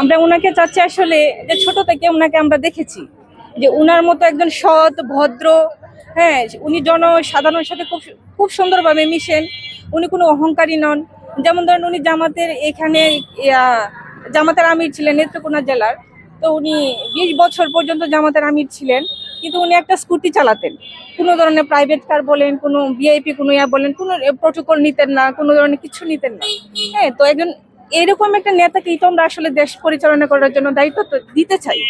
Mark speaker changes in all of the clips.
Speaker 1: আমরা ওনাকে চাচ্ছি আসলে যে ছোট থেকে ওনাকে আমরা দেখেছি, যে উনার মতো একজন সৎ, ভদ্র হ্যাঁ উনি জনসাধারণের সাথে খুব খুব সুন্দরভাবে মিশেন। উনি কোনো অহংকারী নন। যেমন ধরেন উনি জামাতের এখানে জামাতের আমির ছিলেন নেত্রকোনা জেলার। তো উনি বিশ বছর পর্যন্ত জামাতের আমির ছিলেন। কিন্তু উনি একটা স্কুটি চালাতেন। কোনো ধরনের প্রাইভেট কার বলেন, কোনো ভিআইপি কোনো ইয়া বলেন, কোনো প্রোটোকল নিতেন না, কোনো ধরনের কিছু নিতেন না। হ্যাঁ তো একজন এরকম একটা নেতাকেই তো আমরা আসলে দেশ পরিচালনা করার জন্য দায়িত্ব দিতে চাই।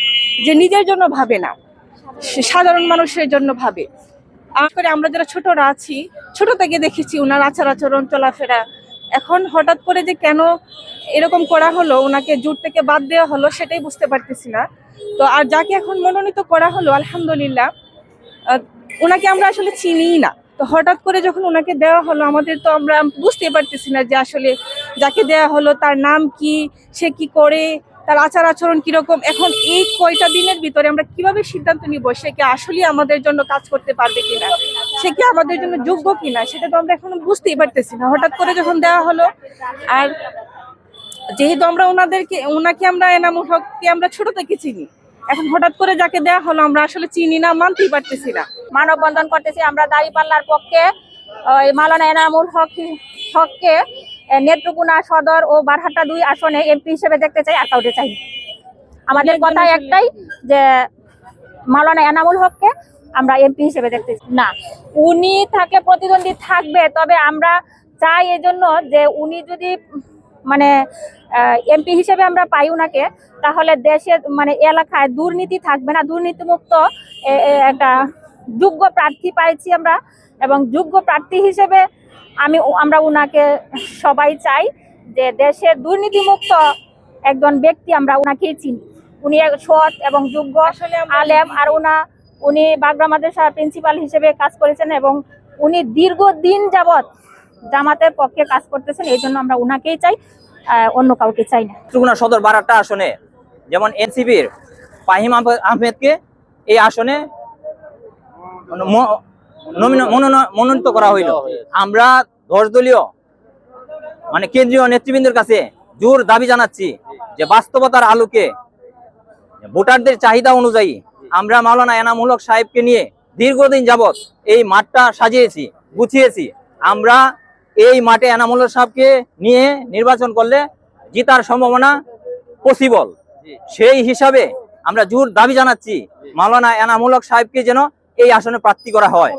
Speaker 1: যে নিজের জন্য ভাবে না। সাধারণ মানুষের জন্য ভাবে। করি আমরা যারা ছোটরা আছি, ছোট থেকে দেখেছি ওনার আচার আচরণ, চলাফেরা। এখন হঠাৎ করে যে কেন এরকম করা হলো, ওনাকে জুট থেকে বাদ দেওয়া হলো, সেটাই বুঝতে পারতেছি না। তো আর যাকে এখন মনোনীত করা হলো, আলহামদুলিল্লাহ ওনাকে আমরা আসলে চিনিই না। তো হঠাৎ করে যখন ওনাকে দেওয়া হলো, আমাদের তো আমরা বুঝতে পারতেছি না যে আসলে যাকে দেওয়া হলো, তার নাম কি, সে কি করে তার আচার আচরণ কীরকম? এখন এই কয়টা দিনের ভিতরে আমরা কীভাবে সিদ্ধান্ত নিব সে কি আসলে আমাদের জন্য কাজ করতে পারবে কিনা? সে কি আমাদের জন্য যোগ্য কিনা? সেটা তো আমরা এখন বুঝতেই পারতেছি না। হঠাৎ করে যখন দেওয়া হলো, আর যেহেতু আমরা ওনাদেরকে, ওনাকে আমরা এনামুল হককে আমরা ছোট থেকে চিনি, এখন হঠাৎ করে যাকে দেওয়া হলো, আমরা আসলে চিনি না, মানতেই পারতেছি না।
Speaker 2: মানববন্ধন করতেছি আমরা দাঁড়িপাল্লার পক্ষে মালানা এনামুল হক, হককে নেত্রকোনা সদর ও বারহাট্টা দুই আসনে এমপি হিসেবে দেখতে চাই আর কাউকে চাই আমাদের কথা একটাই যে মালানা এনামুল হককে আমরা এমপি হিসেবে দেখতে চাই। না উনি থাকে প্রতিদ্বন্দ্বী থাকবে তবে আমরা চাই এজন্য যে উনি যদি মানে এমপি হিসেবে আমরা পাই উনাকে তাহলে দেশে মানে এলাকায় দুর্নীতি থাকবে না। দুর্নীতিমুক্ত একটা যোগ্য প্রার্থী পাইছি আমরা এবং যোগ্য প্রার্থী হিসেবে আমি আমরা উনাকে সবাই চাই যে দেশের দুর্নীতিমুক্ত একজন ব্যক্তি আমরা উনাকেই চিনি। উনি এক সৎ এবং যোগ্য
Speaker 1: আসলে
Speaker 2: আলেম আর উনা উনি বাগড়া মাদ্রাসার প্রিন্সিপাল হিসেবে কাজ করেছেন এবং উনি দীর্ঘদিন যাবৎ জামাতের পক্ষে কাজ করতেছেন এই জন্য আমরা ওনাকেই চাই অন্য কাউকে চাই না।
Speaker 3: ত্রিপুরা সদর বারাটা আসনে যেমন এনসিপির ফাহিম আহমেদকে এই আসনে মনোনীত করা হইল। আমরা দশ দলীয় মানে কেন্দ্রীয় নেতৃবৃন্দের কাছে জোর দাবি জানাচ্ছি যে বাস্তবতার আলোকে ভোটারদের চাহিদা অনুযায়ী আমরা মাওলানা এনামুল হক সাহেবকে নিয়ে দীর্ঘদিন যাবৎ এই মাঠটা সাজিয়েছি গুছিয়েছি। আমরা এই মাঠে এনামুল হক সাহেবকে নিয়ে নির্বাচন করলে জিতার সম্ভাবনা পসিবল সেই হিসাবে আমরা জোর দাবি জানাচ্ছি মাওলানা এনামুল হক সাহেবকে যেন এই আসনে প্রার্থী করা হয়।